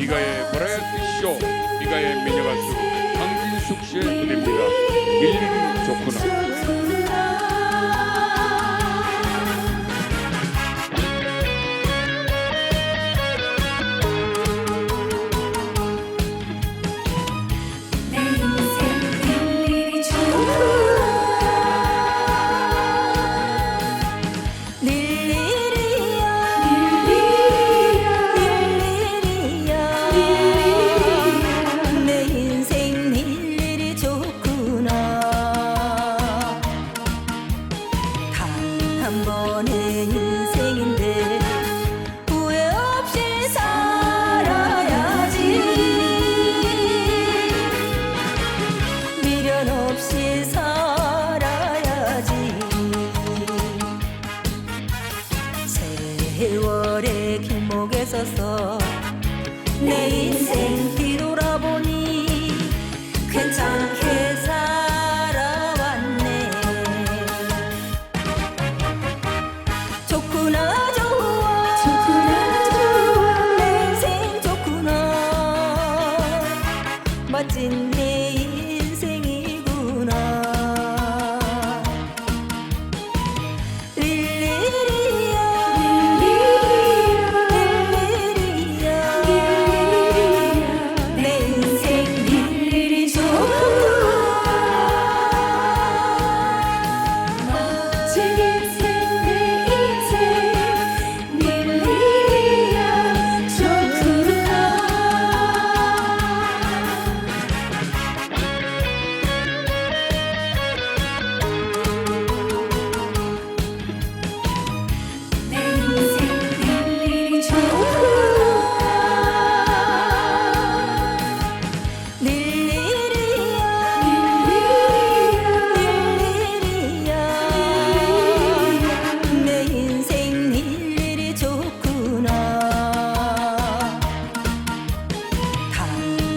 이가의 버라이어티 쇼 이가의 미녀 가수 강진숙 씨의 무대입니다. 일일이 좋구나. 한 번의 인생인데 좋구나 좋아 좋구나 좋아 내 인생 좋구나. 멋진 내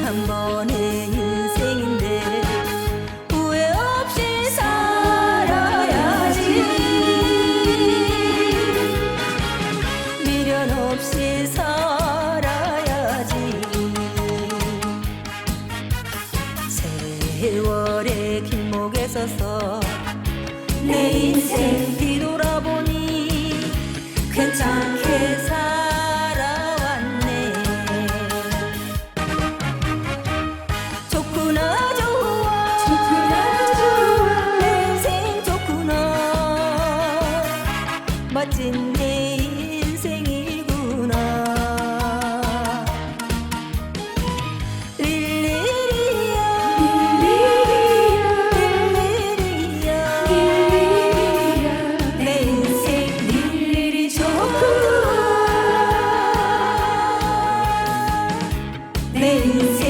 한 번의 인생인데 후회 없이 살아야지. 미련 없이 살아야지. 세월의 길목에 서서 내 인생 뒤돌아보니 괜찮게 멋진 내 인생이구나. 릴리리야. 릴리리야. 내 인생 릴리리 좋구나 내 인생